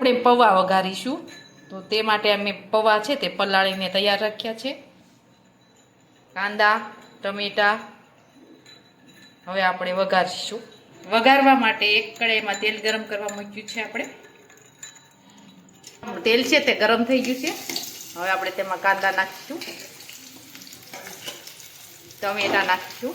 આપણે પૌવા વઘારીશું. તો તે માટે અમે પૌવા છે તે પલાળીને તૈયાર રાખ્યા છે. કાંદા, ટમેટા હવે આપણે વઘારીશું. વઘારવા માટે એક કડાઈમાં તેલ ગરમ કરવા મૂક્યું છે આપણે. તેલ છે તે ગરમ થઈ ગયું છે. હવે આપણે તેમાં કાંદા નાખીશું. ટમેટા નાખીશું.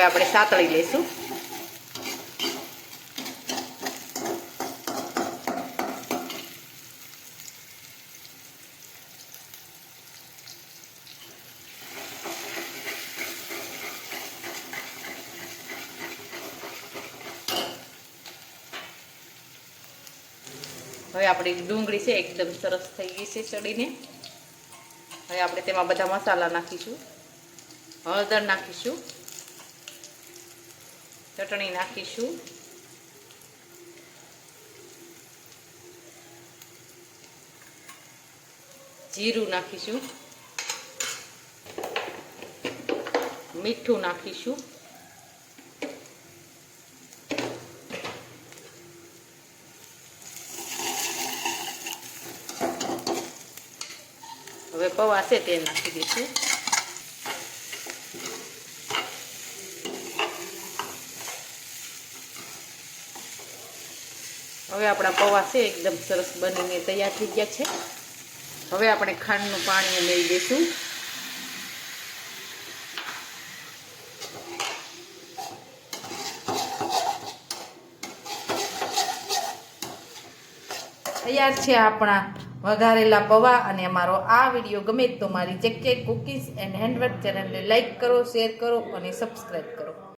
હવે આપણે સાતળી લઈશું. હવે આપણી ડુંગળી છે, એકદમ સરસ થઈ ગઈ છે ચડીને. હવે આપણે તેમાં બધા મસાલા નાખીશું. હળદર નાખીશું. ચટણી નાખીશું. જીરું નાખીશું. મીઠું નાખીશું. હવે પૌવા છે તે નાખી દઈશું. હવે આપણા પૌવા છે, એકદમ સરસ બનીને તૈયાર થઈ ગયા છે. હવે આપણે ખાંડનું પાણી લઈ દઈશું તૈયાર છે આપણા વઘારેલા પૌવા અને અમારો આ વીડિયો ગમે તો મારી જેકે કુકીઝ એન્ડ હેન્ડવર્ક ચેનલને લાઇક કરો, શેર કરો અને સબસ્ક્રાઈબ કરો.